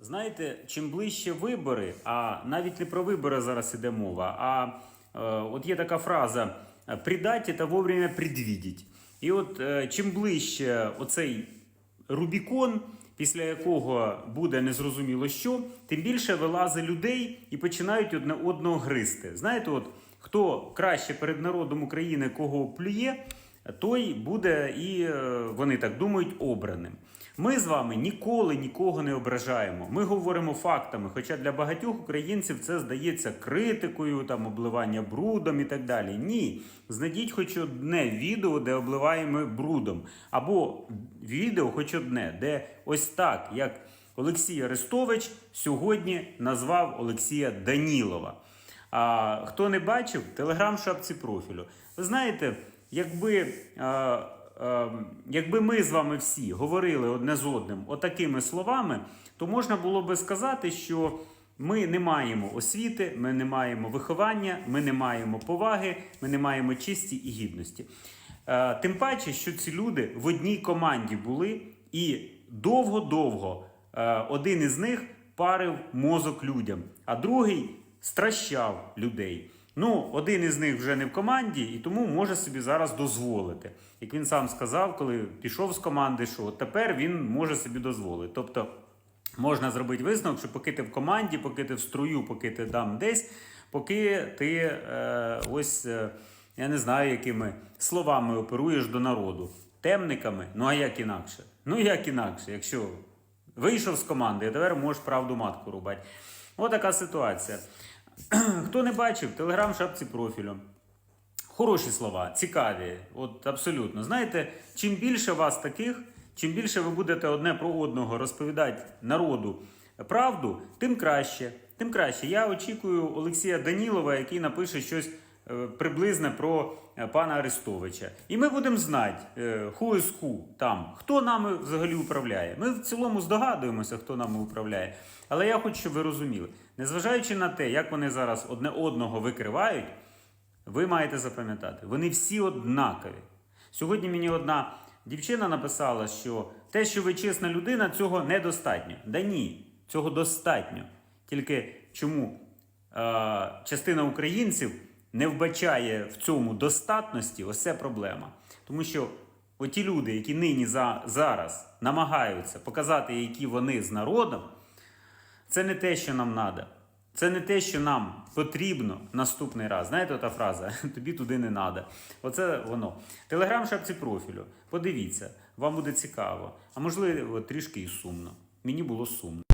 Знаєте, чим ближче вибори, а навіть не про вибори зараз іде мова, а е, от є така фраза «предать – це вовремя предвидеть». І от е, чим ближче оцей Рубікон, після якого буде незрозуміло що, тим більше вилазить людей і починають одне одного гризти. Знаєте, от хто краще перед народом України кого плює, той буде і е, вони так думають обраним. Ми з вами ніколи нікого не ображаємо. Ми говоримо фактами. Хоча для багатьох українців це здається критикою, там обливання брудом і так далі. Ні, знайдіть хоч одне відео, де обливаємо брудом, або відео, хоч одне, де ось так, як Олексій Арестович сьогодні назвав Олексія Данілова. А хто не бачив, телеграм шапці профілю. Ви знаєте, якби, а, а, якби ми з вами всі говорили одне з одним отакими словами, то можна було би сказати, що ми не маємо освіти, ми не маємо виховання, ми не маємо поваги, ми не маємо честі і гідності. Е, Тим паче, що ці люди в одній команді були і довго-довго е, один із них парив мозок людям, а другий стращав людей. Ну, один із них вже не в команді, і тому може собі зараз дозволити. Як він сам сказав, коли пішов з команди, що от тепер він може собі дозволити. Тобто можна зробити висновок, що поки ти в команді, поки ти в струю, поки ти там десь, поки ти е, ось е, я не знаю, якими словами оперуєш до народу. Темниками, ну а як інакше? Ну як інакше, якщо вийшов з команди, а тепер можеш правду матку рубати. Ось така ситуація. Хто не бачив, телеграм шапці профілю. Хороші слова, цікаві, от абсолютно. Знаєте, чим більше вас таких, чим більше ви будете одне про одного розповідати народу правду, тим краще. Тим краще. Я очікую Олексія Данілова, який напише щось е, приблизне про е, пана Арестовича. І ми будемо знати, е, who is who там, хто нами взагалі управляє. Ми в цілому здогадуємося, хто нами управляє. Але я хочу, щоб ви розуміли, незважаючи на те, як вони зараз одне одного викривають. Ви маєте запам'ятати, вони всі однакові. Сьогодні мені одна дівчина написала, що те, що ви чесна людина, цього недостатньо. Да ні, цього достатньо. Тільки чому е, частина українців не вбачає в цьому достатності, ось це проблема. Тому що оті люди, які нині за, зараз намагаються показати, які вони з народом, це не те, що нам треба. Це не те, що нам потрібно наступний раз. Знаєте, та фраза тобі туди не треба. Оце воно. Телеграм шапці профілю. Подивіться, вам буде цікаво. А можливо, трішки і сумно. Мені було сумно.